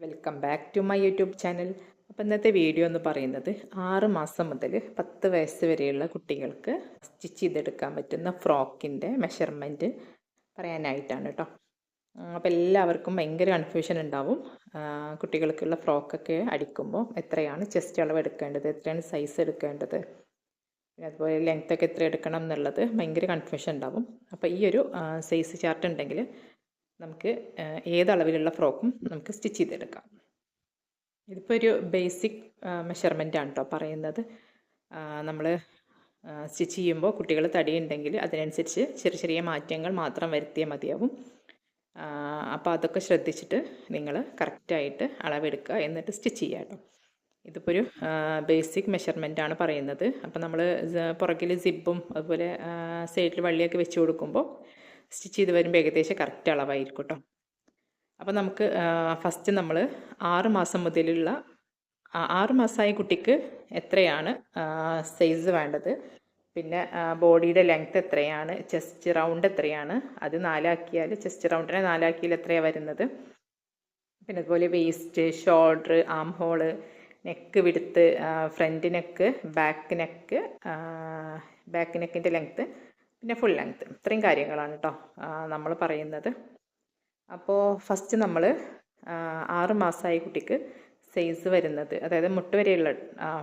Welcome back to my YouTube channel അപ്പോൾ ഇന്നത്തെ video എന്ന് പറയുന്നത് ആറ് മാസം മുതൽ പത്ത് വയസ്സ് വരെയുള്ള കുട്ടികൾക്ക് സ്റ്റിച്ച് ചെയ്തെടുക്കാൻ പറ്റുന്ന ഫ്രോക്കിന്റെ മെഷർമെന്റ് പറയാനായിട്ടാണ് കേട്ടോ അപ്പോൾ എല്ലാവർക്കും ഭയങ്കര കൺഫ്യൂഷൻ ഉണ്ടാവും. കുട്ടികൾക്കുള്ള ഫ്രോക്കൊക്കെ അടിക്കുമ്പോൾ എത്രയാണ് ചെസ്റ്റ് അളവ് എടുക്കേണ്ടത് എത്രയാണ് സൈസ് എടുക്കേണ്ടത് പിന്നെ അതുപോലെ ലെങ്ത്തൊക്കെ എത്ര എടുക്കണം എന്നുള്ളത് ഭയങ്കര കൺഫ്യൂഷൻ ഉണ്ടാവും. അപ്പോൾ ഈ ഒരു സൈസ് ചാർട്ട് ഉണ്ടെങ്കിൽ നമുക്ക് ഏത് അളവിലുള്ള ഫ്രോക്കും നമുക്ക് സ്റ്റിച്ച് ചെയ്തെടുക്കാം. ഇതിപ്പോൾ ഒരു ബേസിക് മെഷർമെന്റ് ആണ് കേട്ടോ പറയുന്നത്. നമ്മൾ സ്റ്റിച്ച് ചെയ്യുമ്പോൾ കുട്ടികൾ തടിയുണ്ടെങ്കിൽ അതിനനുസരിച്ച് ചെറിയ ചെറിയ മാറ്റങ്ങൾ മാത്രം വരുത്തിയാൽ മതിയാവും. അപ്പോൾ അതൊക്കെ ശ്രദ്ധിച്ചിട്ട് നിങ്ങൾ കറക്റ്റായിട്ട് അളവെടുക്കുക എന്നിട്ട് സ്റ്റിച്ച് ചെയ്യുക കേട്ടോ ഇതിപ്പോൾ ഒരു ബേസിക് മെഷർമെന്റ് ആണ് പറയുന്നത് അപ്പോൾ നമ്മൾ പുറകിൽ സിബും അതുപോലെ സൈഡിൽ വള്ളിയൊക്കെ വെച്ച് കൊടുക്കുമ്പോൾ സ്റ്റിച്ച് ചെയ്ത് വരുമ്പോൾ ഏകദേശം കറക്റ്റ് അളവായിരിക്കും കേട്ടോ അപ്പോൾ നമുക്ക് ഫസ്റ്റ് നമ്മൾ ആറ് മാസം മുതലുള്ള ആറ് മാസമായ കുട്ടിക്ക് എത്രയാണ് സൈസ് വേണ്ടത്? പിന്നെ ബോഡിയുടെ ലെങ്ത് എത്രയാണ്? ചെസ്റ്റ് റൗണ്ട് എത്രയാണ്? അത് നാലാക്കിയാൽ ചെസ്റ്റ് റൗണ്ടിനെ നാലാക്കിയാൽ എത്രയാണ് വരുന്നത്? പിന്നെ അതുപോലെ waist shoulder arm hole neck വിടുത്ത് front neck back neck back നെക്കിന്റെ length പിന്നെ ഫുൾ ലെങ്ത്ത് ഇത്രയും കാര്യങ്ങളാണ് കേട്ടോ നമ്മൾ പറയുന്നത്. അപ്പോൾ ഫസ്റ്റ് നമ്മൾ ആറ് മാസമായ കുട്ടിക്ക് സൈസ് വരുന്നത് അതായത് മുട്ട് വരെയുള്ള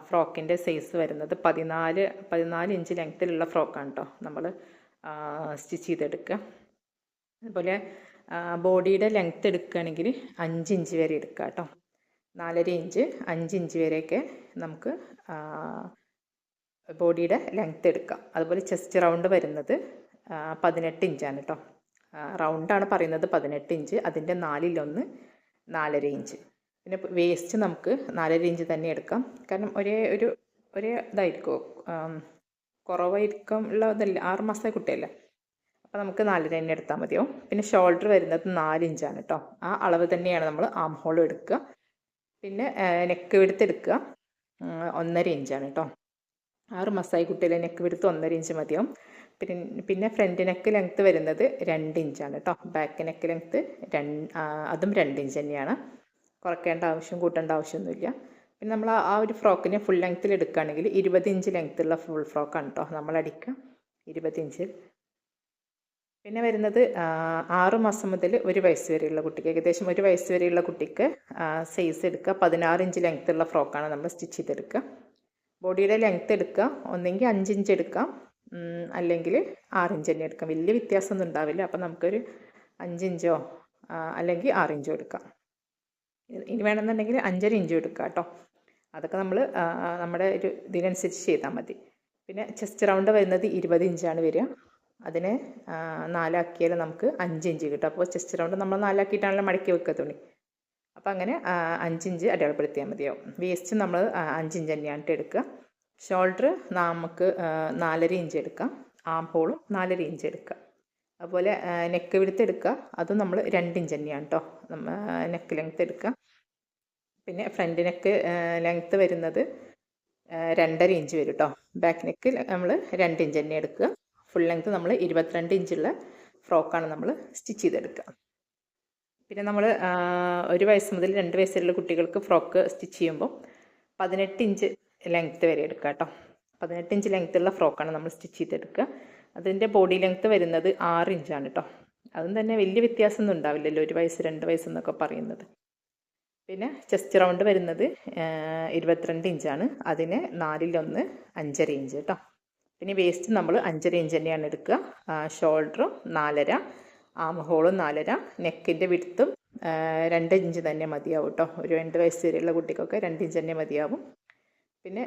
ഫ്രോക്കിന്റെ സൈസ് വരുന്നത് പതിനാല് പതിനാല് ഇഞ്ച് ലെങ്ത്തിലുള്ള ഫ്രോക്കാണ് കേട്ടോ നമ്മൾ സ്റ്റിച്ച് ചെയ്തെടുക്കുക അതുപോലെ ബോഡിയുടെ ലെങ്ത്ത് എടുക്കുകയാണെങ്കിൽ അഞ്ച് ഇഞ്ച് വരെ എടുക്കുക കേട്ടോ നാലര ഇഞ്ച് അഞ്ച് ഇഞ്ച് വരെയൊക്കെ നമുക്ക് ബോഡിയുടെ ലെങ്ത്ത് എടുക്കാം. അതുപോലെ ചെസ്റ്റ് റൗണ്ട് വരുന്നത് പതിനെട്ട് ഇഞ്ചാണ് കേട്ടോ റൗണ്ടാണ് പറയുന്നത് പതിനെട്ട് ഇഞ്ച് അതിന്റെ നാലിലൊന്ന് നാലര ഇഞ്ച് പിന്നെ വേസ്റ്റ് നമുക്ക് നാലര ഇഞ്ച് തന്നെ എടുക്കാം. കാരണം ഒരേ ഒരു ഒരേ ഇതായിരിക്കും കുറവായിരിക്കും ഉള്ളതല്ല ആറ് മാസത്തെ കുട്ടിയല്ല? അപ്പോൾ നമുക്ക് നാലര തന്നെ എടുത്താൽ മതിയാവും. പിന്നെ ഷോൾഡർ വരുന്നത് നാല് ഇഞ്ചാണ് കേട്ടോ ആ അളവ് തന്നെയാണ് നമ്മൾ ആം ഹോൾ എടുക്കുക. പിന്നെ നെക്ക് എടുത്തെടുക്കുക ഒന്നര ഇഞ്ചാണ് കേട്ടോ ആറ് മസായി കുട്ടിയിലെ നെക്ക് വിടുത്ത് ഒന്നര ഇഞ്ച് മതിയാവും. പിന്നെ പിന്നെ ഫ്രണ്ട് നെക്ക് ലെങ്ത്ത് വരുന്നത് രണ്ട് ഇഞ്ചാണ് കേട്ടോ ബാക്ക് നെക്ക് ലെങ്ത്ത് രണ്ട് അതും രണ്ട് ഇഞ്ച് തന്നെയാണ്. കുറയ്ക്കേണ്ട ആവശ്യം കൂട്ടേണ്ട ആവശ്യമൊന്നുമില്ല. പിന്നെ നമ്മൾ ആ- ഒരു ഫ്രോക്കിനെ ഫുൾ ലെങ്ത്തിൽ എടുക്കുകയാണെങ്കിൽ ഇരുപത് ഇഞ്ച് ലെങ്ത്തുള്ള ഫുൾ ഫ്രോക്കാണ് കേട്ടോ നമ്മൾ അടിക്കുക. ഇരുപത് ഇഞ്ച് പിന്നെ വരുന്നത് ആറ് മാസം മുതൽ ഒരു വയസ്സ് വരെയുള്ള കുട്ടിക്ക് ഏകദേശം ഒരു വയസ്സ് വരെയുള്ള കുട്ടിക്ക് സൈസ് എടുക്കുക. പതിനാറ് ഇഞ്ച് ലെങ്ത്തുള്ള ഫ്രോക്കാണ് നമ്മൾ സ്റ്റിച്ച് ചെയ്തെടുക്കുക. ബോഡിയുടെ ലെങ്ത്ത് എടുക്കുക. ഒന്നെങ്കിൽ അഞ്ച് ഇഞ്ച് എടുക്കാം. അല്ലെങ്കിൽ ആറ് ഇഞ്ച് തന്നെ എടുക്കാം. വലിയ വ്യത്യാസമൊന്നും ഉണ്ടാവില്ല. അപ്പം നമുക്കൊരു അഞ്ച് ഇഞ്ചോ അല്ലെങ്കിൽ ആറ് ഇഞ്ചോ എടുക്കാം. ഇനി വേണമെന്നുണ്ടെങ്കിൽ അഞ്ചര ഇഞ്ചോ എടുക്കാം കേട്ടോ. അതൊക്കെ നമ്മൾ നമ്മുടെ ഒരു ഇതിനനുസരിച്ച് ചെയ്താൽ മതി. പിന്നെ ചെസ്റ്റ് റൗണ്ട് വരുന്നത് ഇരുപത് ഇഞ്ചാണ് വരിക. അതിനെ നാലാക്കിയാൽ നമുക്ക് അഞ്ച് ഇഞ്ച് കിട്ടും. അപ്പോൾ ചെസ്റ്റ് റൗണ്ട് നമ്മൾ നാലാക്കിയിട്ടാണല്ലോ മടക്കി വെക്കുക തുണി. അപ്പോൾ അങ്ങനെ അഞ്ചിഞ്ച് അടയാളപ്പെടുത്തിയാൽ മതിയാവും. വേസ്റ്റ് നമ്മൾ അഞ്ചിഞ്ച് തന്നെയാണ് എടുക്കുക. ഷോൾഡർ നമുക്ക് നാലര ഇഞ്ച് എടുക്കാം. ആം ഹോളും നാലര ഇഞ്ച് എടുക്കുക. അതുപോലെ നെക്ക് വിടുത്ത് എടുക്കുക. അതും നമ്മൾ രണ്ട് ഇഞ്ച് തന്നെയാണ് കേട്ടോ നമ്മൾ നെക്ക് ലെങ്ത്ത് എടുക്കുക. പിന്നെ ഫ്രണ്ട് നെക്ക് ലെങ്ത്ത് വരുന്നത് രണ്ടര ഇഞ്ച് വരും കേട്ടോ ബാക്ക് നെക്ക് നമ്മൾ രണ്ട് ഇഞ്ച് തന്നെ എടുക്കുക. ഫുൾ ലെങ്ത്ത് നമ്മൾ ഇരുപത്തിരണ്ട് ഇഞ്ചുള്ള ഫ്രോക്കാണ് നമ്മൾ സ്റ്റിച്ച് ചെയ്തെടുക്കുക. പിന്നെ നമ്മൾ ഒരു വയസ്സ് മുതൽ രണ്ട് വയസ്സുള്ള കുട്ടികൾക്ക് ഫ്രോക്ക് സ്റ്റിച്ച് ചെയ്യുമ്പോൾ പതിനെട്ട് ഇഞ്ച് ലെങ്ത്ത് വരെ എടുക്കുക കേട്ടോ. പതിനെട്ട് ഇഞ്ച് ലെങ്ത്തുള്ള ഫ്രോക്കാണ് നമ്മൾ സ്റ്റിച്ച് ചെയ്തെടുക്കുക. അതിന്റെ ബോഡി ലെങ്ത്ത് വരുന്നത് ആറ് ഇഞ്ചാണ് കേട്ടോ. അതും തന്നെ വലിയ വ്യത്യാസമൊന്നും ഉണ്ടാവില്ലല്ലോ ഒരു വയസ്സ് രണ്ട് വയസ്സ് എന്നൊക്കെ പറയുന്നത്. പിന്നെ ചെസ്റ്റ് റൗണ്ട് വരുന്നത് ഇരുപത്തിരണ്ട് ഇഞ്ചാണ് അതിന് നാലിലൊന്ന് അഞ്ചര ഇഞ്ച് കേട്ടോ. പിന്നെ വേസ്റ്റ് നമ്മൾ അഞ്ചര ഇഞ്ച് തന്നെയാണ് എടുക്കുക. ഷോൾഡറും നാലര ആം ഹോളും നാലര നെക്കിന്റെ വിടുത്തും രണ്ട് ഇഞ്ച് തന്നെ മതിയാവും കേട്ടോ ഒരു രണ്ട് വയസ്സ് വരെയുള്ള കുട്ടിക്കൊക്കെ രണ്ട് ഇഞ്ച് തന്നെ മതിയാവും. പിന്നെ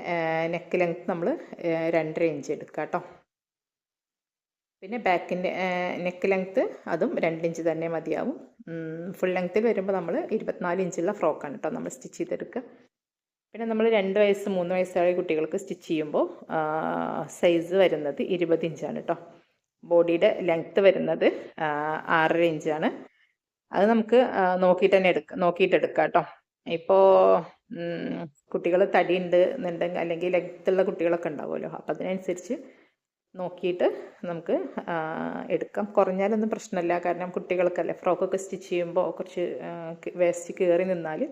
നെക്ക് ലെങ്ത് നമ്മൾ രണ്ടര ഇഞ്ച് എടുക്കുക കേട്ടോ പിന്നെ ബാക്കിന്റെ നെക്ക് ലെങ്ത്ത് അതും രണ്ട് ഇഞ്ച് തന്നെ മതിയാവും. ഫുൾ ലെങ്ത്തിൽ വരുമ്പോൾ നമ്മൾ ഇരുപത്തിനാല് ഇഞ്ചുള്ള ഫ്രോക്കാണ് കേട്ടോ നമ്മൾ സ്റ്റിച്ച് ചെയ്തെടുക്കുക പിന്നെ നമ്മൾ രണ്ട് വയസ്സ് മൂന്ന് വയസ്സായ കുട്ടികൾക്ക് സ്റ്റിച്ച് ചെയ്യുമ്പോൾ സൈസ് വരുന്നത് ഇരുപത് ഇഞ്ചാണ് കേട്ടോ ബോഡിയുടെ ലെങ്ത്ത് വരുന്നത് ആറര ഇഞ്ചാണ്. അത് നമുക്ക് നോക്കിയിട്ട് തന്നെ എടുക്കാം നോക്കിയിട്ട് എടുക്കാം കേട്ടോ. ഇപ്പോൾ കുട്ടികൾ തടി ഉണ്ട് എന്നുണ്ടെങ്കിൽ അല്ലെങ്കിൽ ലെങ്ത്തുള്ള കുട്ടികളൊക്കെ ഉണ്ടാവുമല്ലോ. അപ്പം അതിനനുസരിച്ച് നോക്കിയിട്ട് നമുക്ക് എടുക്കാം. കുറഞ്ഞാലൊന്നും പ്രശ്നമില്ല. കാരണം കുട്ടികൾക്കല്ലേ ഫ്രോക്കൊക്കെ സ്റ്റിച്ച് ചെയ്യുമ്പോൾ കുറച്ച് വേസ്റ്റ് കയറി നിന്നാൽ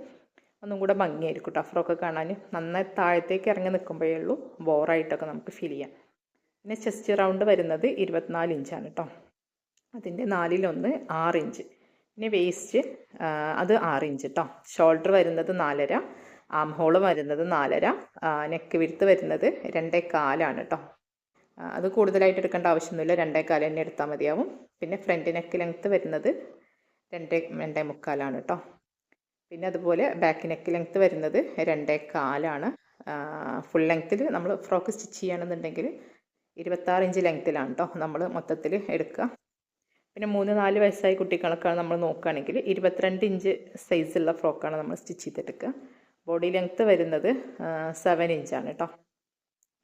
ഒന്നും കൂടെ ഭംഗിയായിരിക്കും കേട്ടോ. ഫ്രോക്ക് കാണാൻ. നന്നായി താഴത്തേക്ക് ഇറങ്ങി നിൽക്കുമ്പോഴേ ഉള്ളൂ. ബോറായിട്ടൊക്കെ നമുക്ക് ഫീൽ ചെയ്യാം. പിന്നെ ചെസ്റ്റ് റൗണ്ട് വരുന്നത് ഇരുപത്തിനാല് ഇഞ്ചാണ് കേട്ടോ അതിന്റെ നാലിലൊന്ന് ആറ് ഇഞ്ച് പിന്നെ വേസ്റ്റ് അത് ആറ് ഇഞ്ച് കേട്ടോ ഷോൾഡർ വരുന്നത് നാലര ആം ഹോൾ വരുന്നത് നാലര നെക്ക് വിരുത്ത് വരുന്നത് രണ്ടേ കാലാണ് കേട്ടോ അത് കൂടുതലായിട്ട് എടുക്കേണ്ട ആവശ്യമൊന്നുമില്ല. രണ്ടേ കാല തന്നെ എടുത്താൽ മതിയാവും. പിന്നെ ഫ്രണ്ട് നെക്ക് ലെങ്ത്ത് വരുന്നത് രണ്ടേ രണ്ടേ മുക്കാലാണ് കേട്ടോ പിന്നെ അതുപോലെ ബാക്ക് നെക്ക് ലെങ്ത്ത് വരുന്നത് രണ്ടേ കാലാണ്. ഫുൾ ലെങ്ത്തിൽ നമ്മൾ ഫ്രോക്ക് സ്റ്റിച്ച് ചെയ്യുകയാണെന്നുണ്ടെങ്കിൽ ഇരുപത്താറ് ഇഞ്ച് ലെങ്ത്തിലാണ് കേട്ടോ നമ്മൾ മൊത്തത്തിൽ എടുക്കുക പിന്നെ മൂന്ന് നാല് വയസ്സായ കുട്ടികൾക്കാണ് നമ്മൾ നോക്കുകയാണെങ്കിൽ ഇരുപത്തിരണ്ട് ഇഞ്ച് സൈസുള്ള ഫ്രോക്കാണ് നമ്മൾ സ്റ്റിച്ച് ചെയ്തെടുക്കുക ബോഡി ലെങ്ത്ത് വരുന്നത് സെവൻ ഇഞ്ചാണ് കേട്ടോ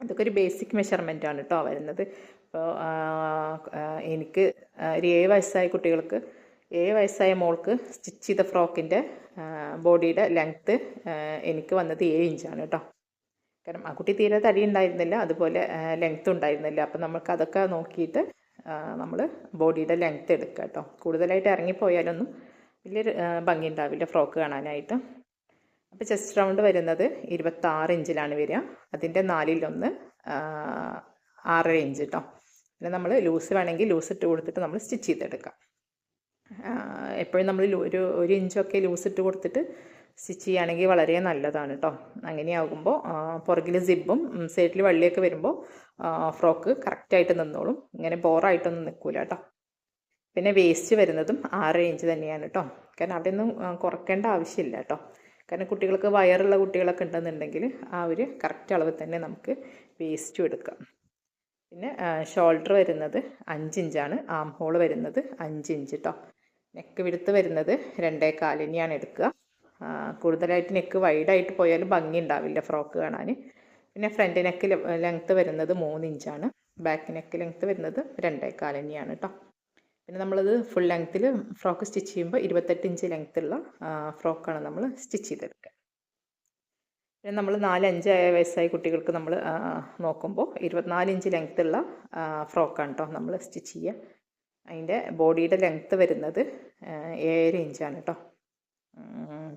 അതൊക്കെ ഒരു ബേസിക് മെഷർമെന്റ് ആണ് കേട്ടോ വരുന്നത്. ഇപ്പോൾ എനിക്ക് ഒരു ഏഴ് വയസ്സായ കുട്ടികൾക്ക് ഏഴ് വയസ്സായ മോൾക്ക് സ്റ്റിച്ച് ചെയ്ത ഫ്രോക്കിന്റെ ബോഡിയുടെ ലെങ്ത്ത് എനിക്ക് വന്നത് ഏഴ് ഇഞ്ചാണ് കേട്ടോ കാരണം ആ കുട്ടി തീരെ തടി ഉണ്ടായിരുന്നില്ല അതുപോലെ ലെങ്ത്ത് ഉണ്ടായിരുന്നില്ല. അപ്പം നമുക്ക് അതൊക്കെ നോക്കിയിട്ട് നമ്മൾ ബോഡിയുടെ ലെങ്ത്ത് എടുക്കുക കേട്ടോ. കൂടുതലായിട്ട് ഇറങ്ങിപ്പോയാലൊന്നും വലിയൊരു ഭംഗി ഉണ്ടാവില്ല ഫ്രോക്ക് കാണാനായിട്ട്. അപ്പോൾ ചെസ്റ്റ് റൗണ്ട് വരുന്നത് ഇരുപത്താറ് ഇഞ്ചിലാണ് വരിക. അതിന്റെ നാലിലൊന്ന് ആറര ഇഞ്ച് കേട്ടോ പിന്നെ നമ്മൾ ലൂസ് വേണമെങ്കിൽ ലൂസ് ഇട്ട് കൊടുത്തിട്ട് നമ്മൾ സ്റ്റിച്ച് ചെയ്തെടുക്കാം. എപ്പോഴും നമ്മൾ ഒരു ഒരു ഇഞ്ചൊക്കെ ലൂസ് ഇട്ട് കൊടുത്തിട്ട് സ്റ്റിച്ച് ചെയ്യുകയാണെങ്കിൽ വളരെ നല്ലതാണ് കേട്ടോ അങ്ങനെയാകുമ്പോൾ പുറകിൽ സിബും സൈഡിൽ വള്ളിയൊക്കെ വരുമ്പോൾ ഫ്രോക്ക് കറക്റ്റായിട്ട് നിന്നോളും. ഇങ്ങനെ ബോറായിട്ടൊന്നും നിൽക്കില്ല കേട്ടോ പിന്നെ വേസ്റ്റ് വരുന്നതും ആറ് ഇഞ്ച് തന്നെയാണ് കേട്ടോ കാരണം അവിടെയൊന്നും ഒന്നും കുറയ്ക്കേണ്ട ആവശ്യമില്ല കേട്ടോ കാരണം കുട്ടികൾക്ക് വയറുള്ള കുട്ടികളൊക്കെ ഉണ്ടെന്നുണ്ടെങ്കിൽ ആ ഒരു കറക്റ്റ് അളവ് തന്നെ നമുക്ക് വേസ്റ്റും എടുക്കാം. പിന്നെ ഷോൾഡർ വരുന്നത് അഞ്ച് ഇഞ്ചാണ് ആം ഹോൾ വരുന്നത് അഞ്ച് ഇഞ്ച് കേട്ടോ നെക്ക് വിടുത്ത് വരുന്നത് രണ്ടേ കാലിനെയാണ് എടുക്കുക. കൂടുതലായിട്ട് നെക്ക് വൈഡായിട്ട് പോയാലും ഭംഗി ഉണ്ടാവില്ല ഫ്രോക്ക് കാണാൻ പിന്നെ ഫ്രണ്ട് നെക്ക് ലെങ്ത്ത് വരുന്നത് മൂന്ന് ഇഞ്ചാണ് ബാക്ക് നെക്ക് ലെങ്ത്ത് വരുന്നത് രണ്ടേ തന്നെയാണ് കേട്ടോ പിന്നെ നമ്മളത് ഫുൾ ലെങ്ത്തിൽ ഫ്രോക്ക് സ്റ്റിച്ച് ചെയ്യുമ്പോൾ ഇരുപത്തെട്ട് ഇഞ്ച് ലെങ്ത്തുള്ള ഫ്രോക്കാണ് നമ്മൾ സ്റ്റിച്ച് ചെയ്തെടുക്കുക. പിന്നെ നമ്മൾ നാല് അഞ്ച് വയസ്സായ കുട്ടികൾക്ക് നമ്മൾ നോക്കുമ്പോൾ ഇരുപത്തിനാല് ഇഞ്ച് ലെങ്ത്തുള്ള ഫ്രോക്കാണ് കേട്ടോ നമ്മൾ സ്റ്റിച്ച് ചെയ്യുക. അതിന്റെ ബോഡിയുടെ ലെങ്ത്ത് വരുന്നത് ഏഴര ഇഞ്ചാണ് കേട്ടോ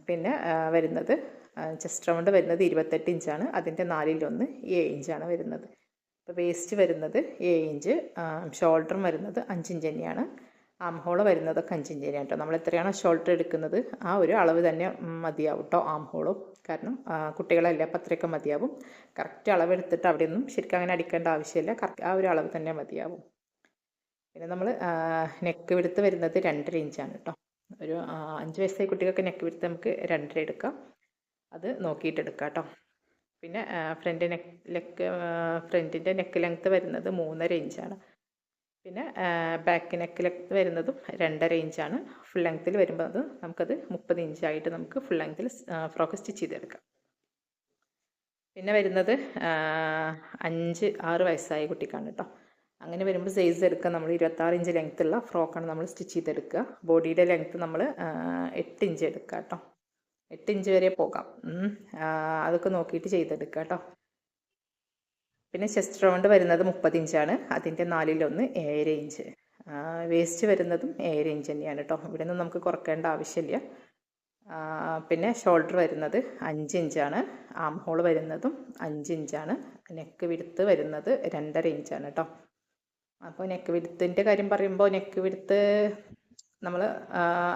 പിന്നെ വരുന്നത്. ചെസ്റ്റ് റൗണ്ട് വരുന്നത് ഇരുപത്തെട്ട് ഇഞ്ചാണ് അതിന്റെ നാലിലൊന്ന് ഏഴ് ഇഞ്ചാണ് വരുന്നത്. അപ്പോൾ വേസ്റ്റ് വരുന്നത് ഏഴ് ഇഞ്ച് ഷോൾഡറും വരുന്നത് അഞ്ച് ഇഞ്ച് തന്നെയാണ്. ആം ഹോൾ വരുന്നതൊക്കെ അഞ്ച് ഇഞ്ച് തന്നെയാണ് കേട്ടോ നമ്മൾ എത്രയാണോ ഷോൾഡർ എടുക്കുന്നത് ആ ഒരു അളവ് തന്നെ മതിയാവും കേട്ടോ ആം ഹോളും കാരണം കുട്ടികളല്ലേ അപ്പം അത്രയൊക്കെ മതിയാവും. കറക്റ്റ് അളവെടുത്തിട്ട് അവിടെയൊന്നും ശരിക്കും അങ്ങനെ അടിക്കേണ്ട ആവശ്യമില്ല. കറക്റ്റ് ആ ഒരു അളവ് തന്നെ മതിയാവും. പിന്നെ നമ്മൾ നെക്ക് വിടുത്ത് വരുന്നത് രണ്ടര ഇഞ്ചാണ് കേട്ടോ ഒരു അഞ്ച് വയസ്സായ കുട്ടികൾക്ക് നെക്ക് വിടുത്ത് നമുക്ക് രണ്ടര എടുക്കാം. അത് നോക്കിയിട്ട് എടുക്കാം കേട്ടോ പിന്നെ ഫ്രണ്ട് നെക്ക് ലെക്ക് ഫ്രണ്ടിന്റെ നെക്ക് ലെങ്ത്ത് വരുന്നത് മൂന്നര ഇഞ്ചാണ് പിന്നെ ബാക്ക് നെക്ക് ലെങ്ത്ത് വരുന്നതും രണ്ടര ഇഞ്ചാണ് ഫുൾ ലെങ്ത്തിൽ വരുമ്പോൾ അത് നമുക്കത് മുപ്പത് ഇഞ്ചായിട്ട് നമുക്ക് ഫുൾ ലെങ്ത്തിൽ ഫ്രോക്ക് സ്റ്റിച്ച് ചെയ്തെടുക്കാം. പിന്നെ വരുന്നത് അഞ്ച് ആറ് വയസ്സായ കുട്ടിക്കാണ് കേട്ടോ അങ്ങനെ വരുമ്പോൾ സൈസ് എടുക്കുക. നമ്മൾ ഇരുപത്താറ് ഇഞ്ച് ലെങ്ത്തുള്ള ഫ്രോക്കാണ് നമ്മൾ സ്റ്റിച്ച് ചെയ്തെടുക്കുക. ബോഡിയുടെ ലെങ്ത്ത് നമ്മൾ എട്ട് ഇഞ്ച് എടുക്കുക കേട്ടോ. എട്ട് ഇഞ്ച് വരെ പോകാം. അതൊക്കെ നോക്കിയിട്ട് ചെയ്തെടുക്കുക കേട്ടോ. പിന്നെ ചെസ്റ്റ് റൗണ്ട് വരുന്നത് മുപ്പത് ഇഞ്ചാണ് അതിന്റെ നാലിലൊന്ന് ഏഴര ഇഞ്ച് വേസ്റ്റ് വരുന്നതും ഏഴര ഇഞ്ച് തന്നെയാണ് കേട്ടോ. ഇവിടെ നിന്ന് നമുക്ക് കുറക്കേണ്ട ആവശ്യമില്ല. പിന്നെ ഷോൾഡർ വരുന്നത് അഞ്ച് ഇഞ്ചാണ് ആം ഹോൾ വരുന്നതും അഞ്ച് ഇഞ്ചാണ് നെക്ക് വിടുത്ത് വരുന്നത് രണ്ടര ഇഞ്ചാണ് കേട്ടോ. അപ്പോൾ നെക്ക് വിടുത്തിന്റെ കാര്യം പറയുമ്പോൾ നെക്ക് വിടുത്ത് നമ്മൾ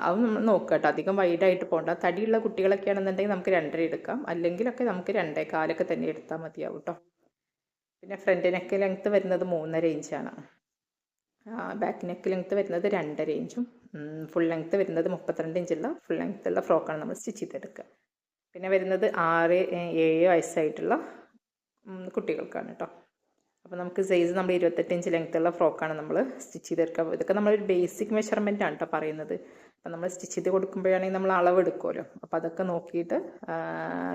അത് നമ്മൾ നോക്കുക കേട്ടോ അധികം വൈഡായിട്ട് പോകണ്ട തടിയുള്ള കുട്ടികളൊക്കെ ആണെന്നുണ്ടെങ്കിൽ നമുക്ക് രണ്ടര എടുക്കാം. അല്ലെങ്കിലൊക്കെ നമുക്ക് രണ്ടേ കാലൊക്കെ തന്നെ എടുത്താൽ മതിയാവും കേട്ടോ പിന്നെ ഫ്രണ്ട് നെക്ക് ലെങ്ത്ത് വരുന്നത് മൂന്നര ഇഞ്ചാണ് ബാക്ക് നെക്ക് ലെങ്ത്ത് വരുന്നത് രണ്ടര ഇഞ്ചും ഫുൾ ലെങ്ത്ത് വരുന്നത് മുപ്പത്തിരണ്ട് ഇഞ്ചുള്ള ഫുൾ ലെങ്ത്തുള്ള ഫ്രോക്കാണ് നമ്മൾ സ്റ്റിച്ച് ചെയ്തെടുക്കുക പിന്നെ വരുന്നത് ആറ് ഏഴ് വയസ്സായിട്ടുള്ള കുട്ടികൾക്കാണ് കേട്ടോ അപ്പോൾ നമുക്ക് സൈസ് നമ്മൾ ഇരുപത്തെട്ട് ഇഞ്ച് ലെങ്ത്തുള്ള ഫ്രോക്കാണ് നമ്മൾ സ്റ്റിച്ച് ചെയ്തെടുക്കുക ഇതൊക്കെ നമ്മളൊരു ബേസിക് മെഷർമെന്റ് ആണ് കേട്ടോ പറയുന്നത്. അപ്പം നമ്മൾ സ്റ്റിച്ച് ചെയ്ത് കൊടുക്കുമ്പോഴാണെങ്കിൽ നമ്മൾ അളവ് എടുക്കുമല്ലോ അപ്പോൾ അതൊക്കെ നോക്കിയിട്ട്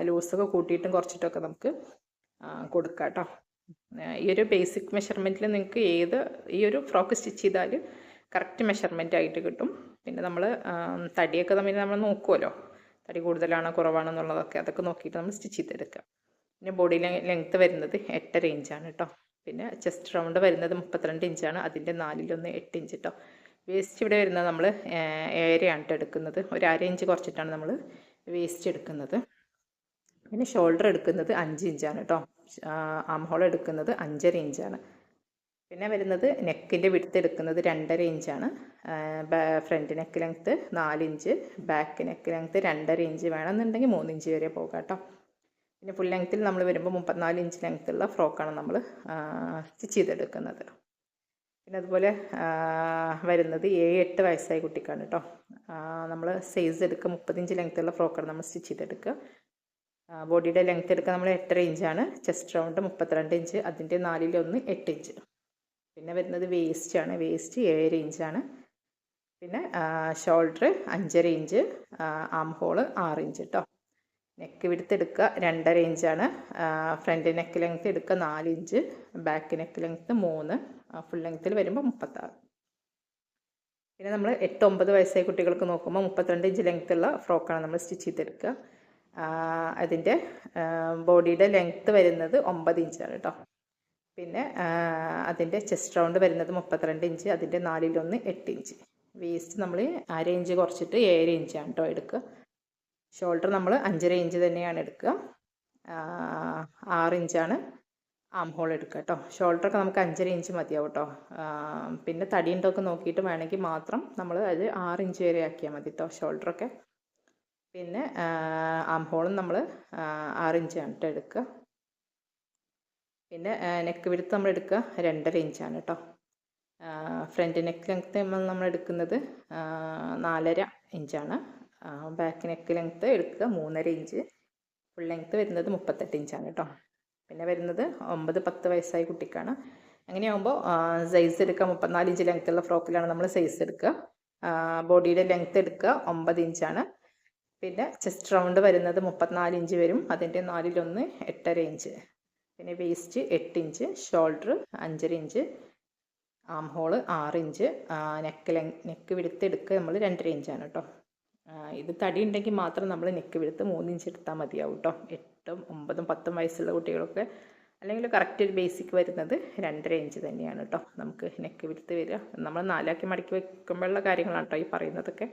ലൂസൊക്കെ കൂട്ടിയിട്ടും കുറച്ചിട്ടൊക്കെ നമുക്ക് കൊടുക്കാം കേട്ടോ ഈ ഒരു ബേസിക് മെഷർമെന്റിൽ നിങ്ങൾക്ക് ഏത് ഈ ഒരു ഫ്രോക്ക് സ്റ്റിച്ച് ചെയ്താൽ കറക്റ്റ് മെഷർമെന്റ് ആയിട്ട് കിട്ടും. പിന്നെ നമ്മൾ തടിയൊക്കെ തമ്മിൽ നമ്മൾ നോക്കുമല്ലോ തടി കൂടുതലാണോ കുറവാണോ എന്നുള്ളതൊക്കെ അതൊക്കെ നോക്കിയിട്ട് നമ്മൾ സ്റ്റിച്ച് ചെയ്തെടുക്കുക പിന്നെ ബോഡി ലെങ്ത്ത് വരുന്നത് എട്ടര ഇഞ്ചാണ് കേട്ടോ പിന്നെ ചെസ്റ്റ് റൗണ്ട് വരുന്നത് മുപ്പത്തിരണ്ട് ഇഞ്ചാണ് അതിന്റെ നാലിലൊന്ന് എട്ട് ഇഞ്ച് കേട്ടോ വേസ്റ്റ് ഇവിടെ വരുന്നത് നമ്മൾ ഏരയാണ് കേട്ടോ എടുക്കുന്നത്. ഒരു അര ഇഞ്ച് കുറച്ചിട്ടാണ് നമ്മൾ വേസ്റ്റ് എടുക്കുന്നത്. പിന്നെ ഷോൾഡർ എടുക്കുന്നത് അഞ്ച് ഇഞ്ചാണ് കേട്ടോ ആം ഹോൾ എടുക്കുന്നത് അഞ്ചര ഇഞ്ചാണ് പിന്നെ വരുന്നത് നെക്കിന്റെ വിടുത്ത് എടുക്കുന്നത് രണ്ടര ഇഞ്ചാണ് ഫ്രണ്ട് നെക്ക് ലെങ്ത്ത് നാലിഞ്ച് ബാക്ക് നെക്ക് ലെങ്ത്ത് രണ്ടര ഇഞ്ച് വേണമെന്നുണ്ടെങ്കിൽ മൂന്നിഞ്ച് വരെ പോകാം കേട്ടോ പിന്നെ ഫുൾ ലെങ്ത്തിൽ നമ്മൾ വരുമ്പോൾ മുപ്പത്തിനാല് ഇഞ്ച് ലെങ്ത്തുള്ള ഫ്രോക്കാണ് നമ്മൾ സ്റ്റിച്ച് ചെയ്തെടുക്കുന്നത്. പിന്നെ അതുപോലെ വരുന്നത് ഏഴ് എട്ട് വയസ്സായ കുട്ടിക്കാണ് കേട്ടോ നമ്മൾ സൈസ് എടുക്കുക മുപ്പത്തിഞ്ച് ലെങ്ത്തുള്ള ഫ്രോക്കാണ് നമ്മൾ സ്റ്റിച്ച് ചെയ്തെടുക്കുക ബോഡിയുടെ ലെങ്ത്ത് എടുക്കുക നമ്മൾ എട്ടര ഇഞ്ചാണ് ചെസ്റ്റ് റൗണ്ട് മുപ്പത്തിരണ്ട് ഇഞ്ച് അതിന്റെ നാലിലൊന്ന് എട്ട് ഇഞ്ച് പിന്നെ വരുന്നത് വേസ്റ്റ് ആണ്. വേസ്റ്റ് ഏഴര ഇഞ്ചാണ് പിന്നെ ഷോൾഡർ അഞ്ചര ഇഞ്ച് ആം ഹോൾ ആറ് ഇഞ്ച് കേട്ടോ നെക്ക് വിടുത്ത് എടുക്കുക രണ്ടര ഇഞ്ചാണ് ഫ്രണ്ട് നെക്ക് ലെങ്ത്ത് എടുക്കുക നാല് ഇഞ്ച് ബാക്ക് നെക്ക് ലെങ്ത്ത് മൂന്ന് ഫുൾ ലെങ്ത്തിൽ വരുമ്പോൾ മുപ്പത്താറ്. പിന്നെ നമ്മൾ എട്ട് ഒമ്പത് വയസ്സായ കുട്ടികൾക്ക് നോക്കുമ്പോൾ മുപ്പത്തിരണ്ട് ഇഞ്ച് ലെങ്ത്തുള്ള ഫ്രോക്കാണ് നമ്മൾ സ്റ്റിച്ച് ചെയ്തെടുക്കുക. അതിന്റെ ബോഡിയുടെ ലെങ്ത്ത് വരുന്നത് ഒമ്പത് ഇഞ്ചാണ് കേട്ടോ പിന്നെ അതിന്റെ ചെസ്റ്റ് റൗണ്ട് വരുന്നത് മുപ്പത്തിരണ്ട് ഇഞ്ച് അതിന്റെ നാലിലൊന്ന് എട്ട് ഇഞ്ച് വേസ്റ്റ് നമ്മൾ അര ഇഞ്ച് കുറച്ചിട്ട് ഏഴ് ഇഞ്ചാണ് കേട്ടോ എടുക്കുക. ഷോൾഡർ നമ്മൾ അഞ്ചര ഇഞ്ച് തന്നെയാണ് എടുക്കുക. ആറ് ഇഞ്ചാണ് ആം ഹോൾ എടുക്കുക കേട്ടോ. ഷോൾഡറൊക്കെ നമുക്ക് അഞ്ചര ഇഞ്ച് മതിയാവും കേട്ടോ. പിന്നെ തടിയുണ്ടൊക്കെ നോക്കിയിട്ട് വേണമെങ്കിൽ മാത്രം നമ്മൾ അത് ആറ് ഇഞ്ച് വരെ ആക്കിയാൽ മതി കേട്ടോ ഷോൾഡറൊക്കെ പിന്നെ ആം ഹോളും നമ്മൾ ആറ് ഇഞ്ചാണ് കേട്ടോ എടുക്കുക. പിന്നെ നെക്ക് വിടുത്ത് നമ്മൾ എടുക്കുക രണ്ടര ഇഞ്ചാണ് കേട്ടോ. ഫ്രണ്ട് നെക്ക് ലെങ്ത്ത് നമ്മൾ എടുക്കുന്നത് നാലര ഇഞ്ചാണ് ബാക്ക് നെക്ക് ലെങ്ത്ത് എടുക്കുക. മൂന്നര ഇഞ്ച് ഫുൾ ലെങ്ത്ത് വരുന്നത് മുപ്പത്തെട്ട് ഇഞ്ചാണ് കേട്ടോ പിന്നെ വരുന്നത് ഒമ്പത് പത്ത് വയസ്സായ കുട്ടിക്കാണ്. അങ്ങനെയാകുമ്പോൾ സൈസ് എടുക്കുക. മുപ്പത്തിനാല് ഇഞ്ച് ലെങ്ത്തുള്ള ഫ്രോക്കിലാണ് നമ്മൾ സൈസ് എടുക്കുക. ബോഡിയുടെ ലെങ്ത്ത് എടുക്കുക. ഒമ്പത് ഇഞ്ചാണ് പിന്നെ ചെസ്റ്റ് റൗണ്ട് വരുന്നത് മുപ്പത്തിനാല് ഇഞ്ച് വരും. അതിന്റെ നാലിലൊന്ന് എട്ടര ഇഞ്ച് പിന്നെ വേസ്റ്റ് എട്ട് ഇഞ്ച് ഷോൾഡർ അഞ്ചര ഇഞ്ച് ആം ഹോൾ ആറ് ഇഞ്ച് നെക്ക് ലെങ് നെക്ക് വിടുത്ത് എടുക്കുക. നമ്മൾ രണ്ടര ഇഞ്ചാണ് കേട്ടോ ഇത് തടി ഉണ്ടെങ്കിൽ മാത്രം നമ്മൾ നെക്ക് വിടുത്ത് മൂന്നിഞ്ച് എടുത്താൽ മതിയാവും കേട്ടോ എട്ടും ഒമ്പതും പത്തും വയസ്സുള്ള കുട്ടികളൊക്കെ അല്ലെങ്കിൽ കറക്റ്റ് ഒരു ബേസിക് വരുന്നത് രണ്ടര ഇഞ്ച് തന്നെയാണ് കേട്ടോ നമുക്ക് നെക്ക് വിടുത്ത് വരിക. നമ്മൾ നാലാക്കി മടക്കി വെക്കുമ്പോഴുള്ള കാര്യങ്ങളാണ് കേട്ടോ ഈ പറയുന്നതൊക്കെ.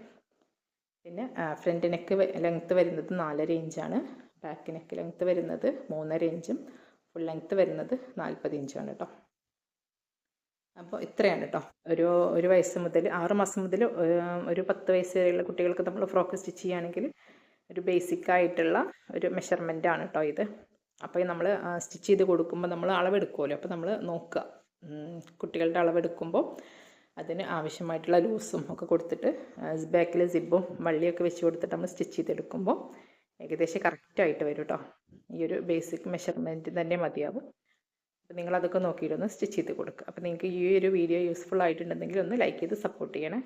പിന്നെ ഫ്രണ്ട് നെക്ക് ലെങ്ത്ത് വരുന്നത് നാലര ഇഞ്ചാണ് ബാക്ക് നെക്ക് ലെങ്ത്ത് വരുന്നത് മൂന്നര ഇഞ്ചും ഫുൾ ലെങ്ത്ത് വരുന്നത് നാൽപ്പത് ഇഞ്ചാണ് കേട്ടോ അപ്പോൾ ഇത്രയാണ് കേട്ടോ ഒരു ഒരു വയസ്സ് മുതൽ ആറ് മാസം മുതൽ ഒരു പത്ത് വയസ്സ് വരെയുള്ള കുട്ടികൾക്ക് നമ്മൾ ഫ്രോക്ക് സ്റ്റിച്ച് ചെയ്യുകയാണെങ്കിൽ ഒരു ബേസിക് ആയിട്ടുള്ള ഒരു മെഷർമെന്റ് ആണ് കേട്ടോ ഇത്. അപ്പോൾ നമ്മൾ സ്റ്റിച്ച് ചെയ്ത് കൊടുക്കുമ്പോൾ നമ്മൾ അളവെടുക്കുമല്ലോ. അപ്പോൾ നമ്മൾ നോക്കുക. കുട്ടികളുടെ അളവെടുക്കുമ്പോൾ അതിന് ആവശ്യമായിട്ടുള്ള ലൂസും ഒക്കെ കൊടുത്തിട്ട് ബാക്കിൽ സിബും വള്ളിയൊക്കെ വെച്ച് കൊടുത്തിട്ട് നമ്മൾ സ്റ്റിച്ച് ചെയ്തെടുക്കുമ്പോൾ ഏകദേശം കറക്റ്റായിട്ട് വരും കേട്ടോ ഈ ഒരു ബേസിക് മെഷർമെന്റ് തന്നെ മതിയാവും. അപ്പോൾ നിങ്ങളതൊക്കെ നോക്കിയിട്ടൊന്ന് സ്റ്റിച്ച് ചെയ്ത് കൊടുക്കുക. അപ്പോൾ നിങ്ങൾക്ക് ഈ ഒരു വീഡിയോ യൂസ്ഫുൾ ആയിട്ടുണ്ടെങ്കിൽ ഒന്ന് ലൈക്ക് ചെയ്ത് സപ്പോർട്ട് ചെയ്യണേ.